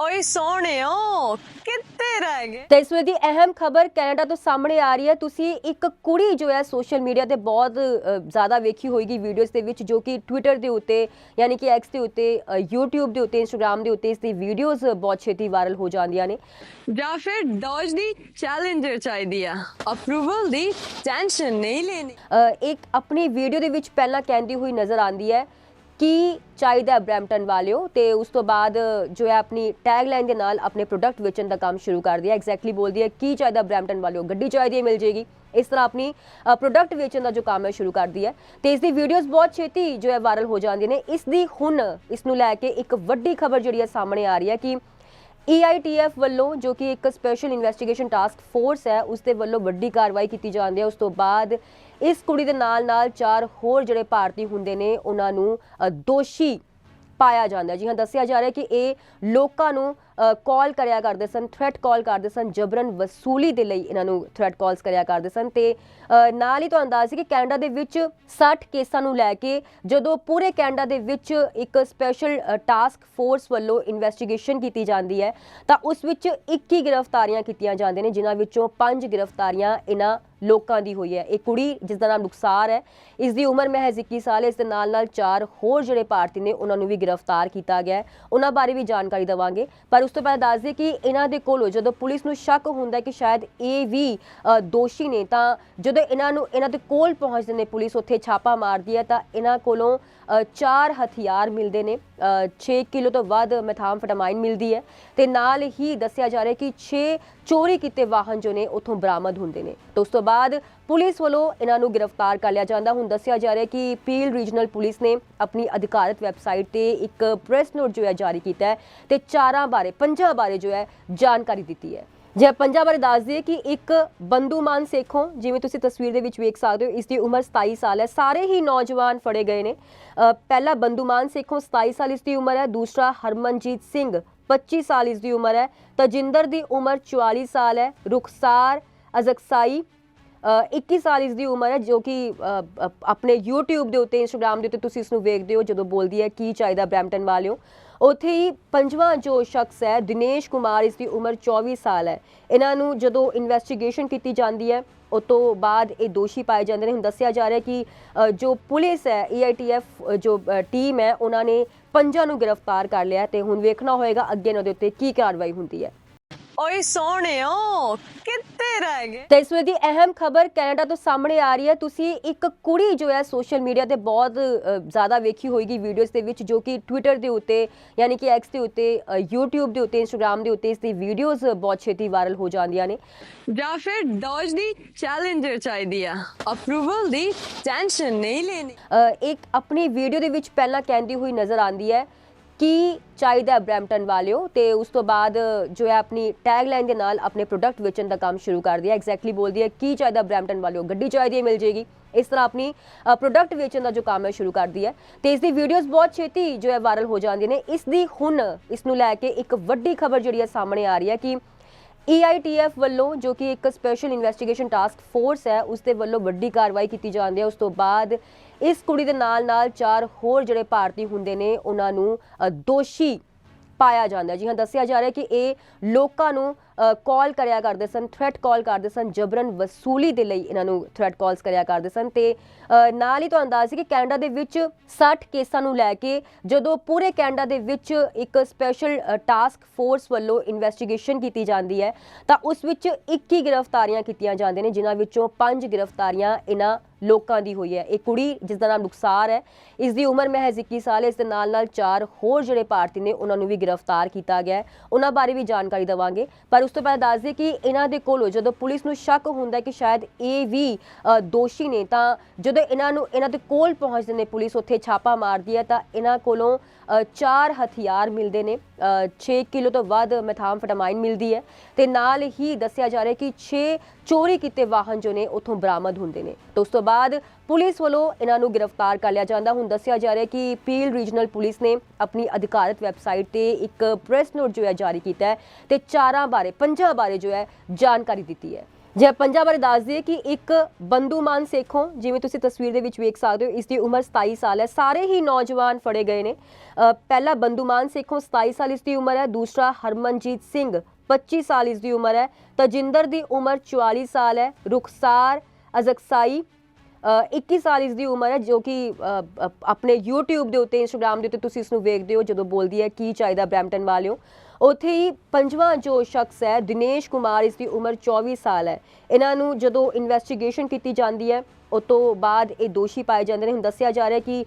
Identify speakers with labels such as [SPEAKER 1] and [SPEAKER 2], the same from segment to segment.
[SPEAKER 1] ਓਏ ਸੋਹਣਿਓ ਕਿੱਥੇ ਰਹਿ ਗਏ?
[SPEAKER 2] ਤੇ ਇਸ ਵੇਲੇ ਦੀ ਅਹਿਮ ਖਬਰ ਕੈਨੇਡਾ ਤੋਂ ਸਾਹਮਣੇ ਆ ਰਹੀ ਹੈ। ਤੁਸੀਂ ਇੱਕ ਕੁੜੀ ਜੋ ਹੈ ਸੋਸ਼ਲ ਮੀਡੀਆ ਤੇ ਬਹੁਤ ਅ, ਜ਼ਿਆਦਾ ਵੇਖੀ ਹੋਏਗੀ ਵੀਡੀਓਜ਼ ਦੇ ਵਿੱਚ ਜੋ ਕਿ ਟਵਿੱਟਰ ਦੇ ਉੱਤੇ ਯਾਨੀ ਕਿ ਐਕਸ ਦੇ ਉੱਤੇ ਅ, YouTube ਦੇ ਉੱਤੇ Instagram ਦੇ ਉੱਤੇ ਇਸ ਦੀ ਵੀਡੀਓਜ਼ ਬਹੁਤ ਛੇਤੀ ਵਾਇਰਲ ਹੋ ਜਾਂਦੀਆਂ ਨੇ।
[SPEAKER 1] ਜਾਂ ਫਿਰ ਡੌਜ ਦੀ ਚੈਲੰਜਰ ਚਾਹੀਦੀ ਆ। ਅਪਰੂਵਲ ਦੀ ਟੈਨਸ਼ਨ ਨਹੀਂ ਲੈਣੀ।
[SPEAKER 2] ਅ, ਇੱਕ ਆਪਣੀ ਵੀਡੀਓ ਦੇ ਵਿੱਚ ਪਹਿਲਾਂ ਕਹਿੰਦੀ ਹੋਈ ਨਜ਼ਰ ਆਂਦੀ ਹੈ ਕੀ ਚਾਹੀਦਾ ਬ੍ਰੈਂਪਟਨ ਵਾਲਿਓ? ਤੇ ਉਸ ਤੋਂ ਬਾਅਦ ਜੋ ਹੈ ਆਪਣੀ ਟੈਗਲਾਈਨ ਦੇ ਨਾਲ ਆਪਣੇ ਪ੍ਰੋਡਕਟ ਵੇਚਣ ਦਾ ਕੰਮ ਸ਼ੁਰੂ ਕਰ ਦਿਆ ਐਗਜ਼ੈਕਟਲੀ ਬੋਲਦੀ ਹੈ, ਕੀ ਚਾਹੀਦਾ ਬ੍ਰੈਂਪਟਨ ਵਾਲਿਓ? ਗੱਡੀ ਚਾਹੀਦੀ ਹੈ, ਮਿਲ ਜੇਗੀ। ਇਸ ਤਰ੍ਹਾਂ ਆਪਣੀ ਪ੍ਰੋਡਕਟ ਵੇਚਣ ਦਾ ਜੋ ਕੰਮ ਹੈ, ਸ਼ੁਰੂ ਕਰਦੀ ਹੈ। ਤੇ ਇਸ ਦੀ ਵੀਡੀਓਜ਼ ਬਹੁਤ ਛੇਤੀ ਜੋ ਹੈ ਵਾਇਰਲ ਹੋ ਜਾਂਦੀਆਂ ਨੇ। ਇਸ ਦੀ ਹੁਣ, ਇਸ ਨੂੰ ਲੈ ਕੇ ਇੱਕ ਵੱਡੀ ਖਬਰ ਜਿਹੜੀ ਹੈ ਸਾਹਮਣੇ ਆ ਰਹੀ ਹੈ ਕਿ EITF ਵੱਲੋਂ ਜੋ ਕਿ ਇੱਕ ਸਪੈਸ਼ਲ ਇਨਵੈਸਟੀਗੇਸ਼ਨ ਟਾਸਕ ਫੋਰਸ ਹੈ, ਉਸ ਦੇ ਵੱਲੋਂ ਵੱਡੀ ਕਾਰਵਾਈ ਕੀਤੀ ਜਾਂਦੀ ਹੈ। ਉਸ ਤੋਂ ਬਾਅਦ ਇਸ ਕੁੜੀ ਦੇ ਨਾਲ ਨਾਲ ਚਾਰ ਹੋਰ ਜਿਹੜੇ ਭਾਰਤੀ ਹੁੰਦੇ ਨੇ, ਉਹਨਾਂ ਨੂੰ ਦੋਸ਼ੀ ਪਾਇਆ ਜਾਂਦਾ ਜੀ ਹਾਂ, ਦੱਸਿਆ ਜਾ ਰਿਹਾ ਕਿ ਇਹ ਲੋਕਾਂ ਨੂੰ ਕਾਲ ਕਰਿਆ ਕਰਦੇ ਸਨ ਥ੍ਰੈਟ ਕਾਲ ਕਰਦੇ ਸਨ, ਜਬਰਨ ਵਸੂਲੀ ਦੇ ਲਈ ਇਹਨਾਂ ਨੂੰ ਥ੍ਰੈਟ ਕਾਲਸ ਕਰਿਆ ਕਰਦੇ ਸਨ ਤੇ ਨਾਲ ਹੀ ਤੁਹਾਨੂੰ ਦੱਸ ਕਿ ਕੈਨੇਡਾ ਦੇ ਵਿੱਚ 60 ਕੇਸਾਂ ਨੂੰ ਲੈ ਕੇ ਜਦੋਂ ਪੂਰੇ ਕੈਨੇਡਾ ਦੇ ਵਿੱਚ ਇੱਕ ਸਪੈਸ਼ਲ ਟਾਸਕ ਫੋਰਸ ਵੱਲੋਂ ਇਨਵੈਸਟੀਗੇਸ਼ਨ ਕੀਤੀ ਜਾਂਦੀ ਹੈ, ਤਾਂ ਉਸ ਵਿੱਚ 21 ਗ੍ਰਿਫਤਾਰੀਆਂ ਕੀਤੀਆਂ ਜਾਂਦੀਆਂ ਨੇ, ਜਿਨ੍ਹਾਂ ਵਿੱਚੋਂ 5 ਗ੍ਰਿਫਤਾਰੀਆਂ ਇਹਨਾਂ ਲੋਕਾਂ ਦੀ ਹੋਈ ਹੈ। ਇਹ ਕੁੜੀ ਜਿਸ ਦਾ ਨਾਮ ਨੁਕਸਾਰ ਹੈ, ਇਸ ਦੀ ਉਮਰ ਮਹਿਜ਼ 21 ਸਾਲ ਹੈ, ਇਸ ਦੇ ਨਾਲ ਨਾਲ ਚਾਰ ਹੋਰ ਜਿਹੜੇ ਭਾਰਤੀ ਨੇ, ਉਹਨਾਂ ਨੂੰ ਵੀ ਗ੍ਰਿਫਤਾਰ ਕੀਤਾ ਗਿਆ ਹੈ। ਉਹਨਾਂ ਬਾਰੇ ਵੀ ਜਾਣਕਾਰੀ ਦਵਾਂਗੇ। ਪਰ ਉਸ ਤੋਂ ਪਹਿਲਾਂ ਦੱਸ ਦਈਏ ਕਿ ਇਹਨਾਂ ਦੇ ਕੋਲੋਂ ਜਦੋਂ ਪੁਲਿਸ ਨੂੰ ਸ਼ੱਕ ਹੁੰਦਾ ਕਿ ਸ਼ਾਇਦ ਇਹ ਵੀ ਦੋਸ਼ੀ ਨੇ, ਤਾਂ ਜਦੋਂ ਇਹਨਾਂ ਨੂੰ, ਇਹਨਾਂ ਦੇ ਕੋਲ ਪਹੁੰਚਦੇ ਨੇ ਪੁਲਿਸ, ਉੱਥੇ ਛਾਪਾ ਮਾਰਦੀ ਹੈ, ਤਾਂ ਇਹਨਾਂ ਕੋਲੋਂ ਚਾਰ ਹਥਿਆਰ ਮਿਲਦੇ ਨੇ। 6 ਕਿਲੋ ਤੋਂ ਵੱਧ ਮੈਥਾਮਫੈਟਾਮਾਈਨ ਮਿਲਦੀ ਹੈ ਤੇ ਨਾਲ ਹੀ ਦੱਸਿਆ ਜਾ ਰਿਹਾ ਕਿ 6 ਚੋਰੀ ਕੀਤੇ ਵਾਹਨ ਜੋ ਨੇ ਉਥੋਂ ਬਰਾਮਦ ਹੁੰਦੇ ਨੇ। ਤੇ ਉਸ ਤੋਂ ਬਾਅਦ ਪੁਲਿਸ ਵੱਲੋਂ ਇਹਨਾਂ ਨੂੰ ਗ੍ਰਿਫਤਾਰ ਕਰ ਲਿਆ ਜਾਂਦਾ। ਹੁਣ ਦੱਸਿਆ ਜਾ ਰਿਹਾ ਕਿ ਪੀਲ ਰੀਜਨਲ ਪੁਲਿਸ ਨੇ ਆਪਣੀ ਅਧਿਕਾਰਤ ਵੈਬਸਾਈਟ ਤੇ ਇੱਕ ਪ੍ਰੈਸ ਨੋਟ ਜੋ ਹੈ ਜਾਰੀ ਕੀਤਾ ਹੈ ਤੇ ਚਾਰਾਂ ਬਾਰੇ, ਪੰਜਾਂ ਬਾਰੇ ਜੋ ਹੈ ਜਾਣਕਾਰੀ ਦਿੱਤੀ ਹੈ। ਜੇ ਪੰਜਾਂ ਬਾਰੇ ਦੱਸ ਦਈਏ ਕਿ ਇੱਕ ਬੰਦੂਮਾਨ ਸੇਖੋਂ ਜਿਵੇਂ ਤੁਸੀਂ ਤਸਵੀਰ ਦੇ ਵਿੱਚ ਵੇਖ ਸਕਦੇ ਹੋ ਇਸ ਦੀ ਉਮਰ 27 ਸਾਲ ਹੈ। ਸਾਰੇ ਹੀ ਨੌਜਵਾਨ ਫੜੇ ਗਏ ਨੇ। ਅ, ਪਹਿਲਾ ਬੰਦੂਮਾਨ ਸੇਖੋਂ 27 ਸਾਲ ਇਸ ਦੀ ਉਮਰ ਹੈ ਦੂਸਰਾ ਹਰਮਨਜੀਤ ਸਿੰਘ 25 ਸਾਲ ਇਸ ਦੀ ਉਮਰ ਹੈ। ਤਜਿੰਦਰ ਦੀ ਉਮਰ 44 ਸਾਲ ਹੈ। ਰੁਖਸਾਰ ਅਜ਼ਕਸਾਈ 21 ਸਾਲ ਇਸ ਦੀ ਉਮਰ ਹੈ, ਜੋ ਕਿ ਆਪਣੇ YouTube ਦੇ ਉੱਤੇ, Instagram ਦੇ ਉੱਤੇ ਤੁਸੀਂ ਇਸ ਨੂੰ ਵੇਖਦੇ ਹੋ, ਜਦੋਂ ਬੋਲਦੀ ਹੈ, ਕੀ ਚਾਹੀਦਾ ਬ੍ਰੈਂਪਟਨ ਵਾਲਿਓ। ਉੱਥੇ ਹੀ ਪੰਜਵਾਂ ਜੋ ਸ਼ਖਸ ਹੈ, ਦਿਨੇਸ਼ ਕੁਮਾਰ ਇਸ ਦੀ ਉਮਰ 24 ਸਾਲ ਹੈ। ਇਹਨਾਂ ਨੂੰ ਜਦੋਂ ਇਨਵੈਸਟੀਗੇਸ਼ਨ ਕੀਤੀ ਜਾਂਦੀ ਹੈ, ਉਹ ਤੋਂ ਬਾਅਦ ਇਹ ਦੋਸ਼ੀ ਪਾਏ ਜਾਂਦੇ ਨੇ। ਹੁਣ ਦੱਸਿਆ ਜਾ ਰਿਹਾ ਕਿ ਜੋ ਪੁਲਿਸ ਹੈ EITF ਜੋ ਟੀਮ ਹੈ, ਉਹਨਾਂ ਨੇ ਪੰਜਾਂ ਨੂੰ ਗ੍ਰਿਫਤਾਰ ਕਰ ਲਿਆ ਹੈ ਤੇ ਹੁਣ ਵੇਖਣਾ ਹੋਏਗਾ ਅੱਗੇ ਇਹਨਾਂ ਦੇ ਉੱਤੇ ਕੀ ਕਾਰਵਾਈ ਹੁੰਦੀ ਹੈ।
[SPEAKER 1] ਓਏ ਸੋਹਣਿਓ ਕਿੱਥੇ ਰਹਿ ਗਏ?
[SPEAKER 2] ਤੇ ਇਸ ਵੇਲੇ ਦੀ ਅਹਿਮ ਖਬਰ ਕੈਨੇਡਾ ਤੋਂ ਸਾਹਮਣੇ ਆ ਰਹੀ ਹੈ। ਤੁਸੀਂ ਇੱਕ ਕੁੜੀ ਜੋ ਹੈ ਸੋਸ਼ਲ ਮੀਡੀਆ ਤੇ ਬਹੁਤ ਅ, ਜ਼ਿਆਦਾ ਵੇਖੀ ਹੋਏਗੀ ਵੀਡੀਓਜ਼ ਦੇ ਵਿੱਚ ਜੋ ਕਿ ਟਵਿੱਟਰ ਦੇ ਉੱਤੇ ਯਾਨੀ ਕਿ ਐਕਸ ਦੇ ਉੱਤੇ ਅ, YouTube ਦੇ ਉੱਤੇ Instagram ਦੇ ਉੱਤੇ ਇਸ ਦੀ ਵੀਡੀਓਜ਼ ਬਹੁਤ ਛੇਤੀ ਵਾਇਰਲ ਹੋ ਜਾਂਦੀਆਂ ਨੇ।
[SPEAKER 1] ਜਾਂ ਫਿਰ ਡੌਜ ਦੀ ਚੈਲੰਜਰ ਚਾਹੀਦੀ ਆ। ਅਪਰੂਵਲ ਦੀ ਟੈਨਸ਼ਨ ਨਹੀਂ ਲੈਣੀ।
[SPEAKER 2] ਅ, ਇੱਕ ਆਪਣੀ ਵੀਡੀਓ ਦੇ ਵਿੱਚ ਪਹਿਲਾਂ ਕਹਿੰਦੀ ਹੋਈ ਨਜ਼ਰ ਆਂਦੀ ਹੈ ਕੀ ਚਾਹੀਦਾ ਬ੍ਰੈਂਪਟਨ ਵਾਲਿਓ? ਤੇ ਉਸ ਤੋਂ ਬਾਅਦ ਜੋ ਹੈ ਆਪਣੀ ਟੈਗਲਾਈਨ ਦੇ ਨਾਲ ਆਪਣੇ ਪ੍ਰੋਡਕਟ ਵੇਚਣ ਦਾ ਕੰਮ ਸ਼ੁਰੂ ਕਰ ਦਿਆ ਐਗਜ਼ੈਕਟਲੀ ਬੋਲਦੀ ਹੈ, ਕੀ ਚਾਹੀਦਾ ਬ੍ਰੈਂਪਟਨ ਵਾਲਿਓ? ਗੱਡੀ ਚਾਹੀਦੀ ਹੈ, ਮਿਲ ਜੇਗੀ। ਇਸ ਤਰ੍ਹਾਂ ਆਪਣੀ ਪ੍ਰੋਡਕਟ ਵੇਚਣ ਦਾ ਜੋ ਕੰਮ ਹੈ, ਸ਼ੁਰੂ ਕਰਦੀ ਹੈ। ਤੇ ਇਸ ਦੀ ਵੀਡੀਓਜ਼ ਬਹੁਤ ਛੇਤੀ ਜੋ ਹੈ ਵਾਇਰਲ ਹੋ ਜਾਂਦੀਆਂ ਨੇ। ਇਸ ਦੀ ਹੁਣ, ਇਸ ਨੂੰ ਲੈ ਕੇ ਇੱਕ ਵੱਡੀ ਖਬਰ ਜਿਹੜੀ ਹੈ ਸਾਹਮਣੇ ਆ ਰਹੀ ਹੈ ਕਿ EITF ਵੱਲੋਂ ਜੋ ਕਿ ਇੱਕ ਸਪੈਸ਼ਲ ਇਨਵੈਸਟੀਗੇਸ਼ਨ ਟਾਸਕ ਫੋਰਸ ਹੈ, ਉਸ ਦੇ ਵੱਲੋਂ ਵੱਡੀ ਕਾਰਵਾਈ ਕੀਤੀ ਜਾਂਦੀ ਹੈ। ਉਸ ਤੋਂ ਬਾਅਦ ਇਸ ਕੁੜੀ ਦੇ ਨਾਲ ਨਾਲ ਚਾਰ ਹੋਰ ਜਿਹੜੇ ਭਾਰਤੀ ਹੁੰਦੇ ਨੇ, ਉਹਨਾਂ ਨੂੰ ਦੋਸ਼ੀ ਪਾਇਆ ਜਾਂਦਾ ਜੀ ਹਾਂ, ਦੱਸਿਆ ਜਾ ਰਿਹਾ ਕਿ ਇਹ ਲੋਕਾਂ ਨੂੰ ਕਾਲ ਕਰਿਆ ਕਰਦੇ ਸਨ ਥ੍ਰੈਟ ਕਾਲ ਕਰਦੇ ਸਨ, ਜਬਰਨ ਵਸੂਲੀ ਦੇ ਲਈ ਇਹਨਾਂ ਨੂੰ ਥ੍ਰੈਟ ਕਾਲਸ ਕਰਿਆ ਕਰਦੇ ਸਨ ਤੇ ਨਾਲ ਹੀ ਤੁਹਾਨੂੰ ਦੱਸ ਕਿ ਕੈਨੇਡਾ ਦੇ ਵਿੱਚ 60 ਕੇਸਾਂ ਨੂੰ ਲੈ ਕੇ ਜਦੋਂ ਪੂਰੇ ਕੈਨੇਡਾ ਦੇ ਵਿੱਚ ਇੱਕ ਸਪੈਸ਼ਲ ਟਾਸਕ ਫੋਰਸ ਵੱਲੋਂ ਇਨਵੈਸਟੀਗੇਸ਼ਨ ਕੀਤੀ ਜਾਂਦੀ ਹੈ, ਤਾਂ ਉਸ ਵਿੱਚ 21 ਗ੍ਰਿਫਤਾਰੀਆਂ ਕੀਤੀਆਂ ਜਾਂਦੀਆਂ ਨੇ, ਜਿਨ੍ਹਾਂ ਵਿੱਚੋਂ 5 ਗ੍ਰਿਫਤਾਰੀਆਂ ਇਹਨਾਂ ਲੋਕਾਂ ਦੀ ਹੋਈ ਹੈ। ਇਹ ਕੁੜੀ ਜਿਸ ਦਾ ਨਾਮ ਨੁਕਸਾਰ ਹੈ, ਇਸ ਦੀ ਉਮਰ ਮਹਿਜ਼ 21 ਸਾਲ ਹੈ, ਇਸ ਦੇ ਨਾਲ ਨਾਲ ਚਾਰ ਹੋਰ ਜਿਹੜੇ ਭਾਰਤੀ ਨੇ, ਉਹਨਾਂ ਨੂੰ ਵੀ ਗ੍ਰਿਫਤਾਰ ਕੀਤਾ ਗਿਆ ਹੈ। ਉਹਨਾਂ ਬਾਰੇ ਵੀ ਜਾਣਕਾਰੀ ਦਵਾਂਗੇ, ਪਰ ਉਸ ਤੋਂ ਪਹਿਲਾਂ ਦੱਸ ਦਈਏ ਕਿ ਇਹਨਾਂ ਦੇ ਕੋਲੋਂ ਜਦੋਂ ਪੁਲਿਸ ਨੂੰ ਸ਼ੱਕ ਹੁੰਦਾ ਕਿ ਸ਼ਾਇਦ ਇਹ ਵੀ ਦੋਸ਼ੀ ਨੇ, ਤਾਂ ਜਦੋਂ ਇਹਨਾਂ ਨੂੰ, ਇਹਨਾਂ ਦੇ ਕੋਲ ਪਹੁੰਚਦੇ ਨੇ ਪੁਲਿਸ, ਉੱਥੇ ਛਾਪਾ ਮਾਰਦੀ ਹੈ, ਤਾਂ ਇਹਨਾਂ ਕੋਲੋਂ ਚਾਰ ਹਥਿਆਰ ਮਿਲਦੇ ਨੇ। 6 ਕਿਲੋ ਤੋਂ ਵੱਧ ਮੈਥਾਮਫੈਟਾਮਾਈਨ ਮਿਲਦੀ ਹੈ ਤੇ ਨਾਲ ਹੀ ਦੱਸਿਆ ਜਾ ਰਿਹਾ ਕਿ 6 ਚੋਰੀ ਕੀਤੇ ਵਾਹਨ ਜੋ ਨੇ, ਉਥੋਂ ਬਰਾਮਦ ਹੁੰਦੇ ਨੇ। ਤੇ ਉਸ ਤੋਂ ਬਾਅਦ ਪੁਲਿਸ ਵੱਲੋਂ ਇਹਨਾਂ ਨੂੰ ਗ੍ਰਿਫਤਾਰ ਕਰ ਲਿਆ ਜਾਂਦਾ। ਹੁਣ ਦੱਸਿਆ ਜਾ ਰਿਹਾ ਕਿ ਪੀਲ ਰੀਜਨਲ ਪੁਲਿਸ ਨੇ ਆਪਣੀ ਅਧਿਕਾਰਤ ਵੈਬਸਾਈਟ ਤੇ ਇੱਕ ਪ੍ਰੈਸ ਨੋਟ ਜੋ ਹੈ ਜਾਰੀ ਕੀਤਾ ਹੈ ਤੇ ਚਾਰਾਂ ਬਾਰੇ, ਪੰਜਾਂ ਬਾਰੇ ਜੋ ਹੈ ਜਾਣਕਾਰੀ ਦਿੱਤੀ ਹੈ। ਜੇ ਪੰਜਾਂ ਬਾਰੇ ਦੱਸ ਦਈਏ ਕਿ ਇੱਕ ਬੰਦੂਮਾਨ ਸੇਖੋਂ, ਜਿਵੇਂ ਤੁਸੀਂ ਤਸਵੀਰ ਦੇ ਵਿੱਚ ਵੇਖ ਸਕਦੇ ਹੋ, ਇਸ ਦੀ ਉਮਰ 27 ਸਾਲ ਹੈ। ਸਾਰੇ ਹੀ ਨੌਜਵਾਨ ਫੜੇ ਗਏ ਨੇ। ਪਹਿਲਾ ਬੰਦੂਮਾਨ ਸੇਖੋਂ 27 ਸਾਲ ਇਸ ਦੀ ਉਮਰ ਹੈ, ਦੂਸਰਾ ਹਰਮਨਜੀਤ ਸਿੰਘ 25 ਸਾਲ ਇਸ ਦੀ ਉਮਰ ਹੈ, ਤਜਿੰਦਰ ਦੀ ਉਮਰ 44 ਸਾਲ ਹੈ, ਰੁਖਸਾਰ ਅਜ਼ਕਸਾਈ 21 ਸਾਲ ਇਸ ਦੀ ਉਮਰ ਹੈ, ਜੋ ਕਿ ਆਪਣੇ YouTube ਦੇ ਉੱਤੇ, Instagram ਦੇ ਉੱਤੇ ਤੁਸੀਂ ਇਸ ਨੂੰ ਵੇਖਦੇ ਹੋ, ਜਦੋਂ ਬੋਲਦੀ ਹੈ, ਕੀ ਚਾਹੀਦਾ ਬ੍ਰੈਂਪਟਨ ਵਾਲਿਓ। ਉੱਥੇ ਹੀ ਪੰਜਵਾਂ ਜੋ ਸ਼ਖਸ ਹੈ, ਦਿਨੇਸ਼ ਕੁਮਾਰ, ਇਸ ਦੀ ਉਮਰ 24 ਸਾਲ ਹੈ। ਇਹਨਾਂ ਨੂੰ ਜਦੋਂ ਇਨਵੈਸਟੀਗੇਸ਼ਨ ਕੀਤੀ ਜਾਂਦੀ ਹੈ, ਉਹ ਤੋਂ ਬਾਅਦ ਇਹ ਦੋਸ਼ੀ ਪਾਏ ਜਾਂਦੇ ਨੇ। ਹੁਣ ਦੱਸਿਆ ਜਾ ਰਿਹਾ ਕਿ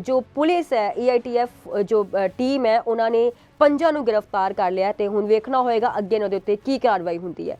[SPEAKER 2] ਜੋ ਪੁਲਿਸ ਹੈ ਏਆਈਟੀਐਫ ਜੋ ਟੀਮ ਹੈ, ਉਹਨਾਂ ਨੇ ਪੰਜਾਂ ਨੂੰ ਗ੍ਰਿਫਤਾਰ ਕਰ ਲਿਆ ਹੈ ਤੇ ਹੁਣ ਵੇਖਣਾ ਹੋਏਗਾ ਅੱਗੇ ਇਹਨਾਂ ਦੇ ਉੱਤੇ ਕੀ ਕਾਰਵਾਈ ਹੁੰਦੀ ਹੈ।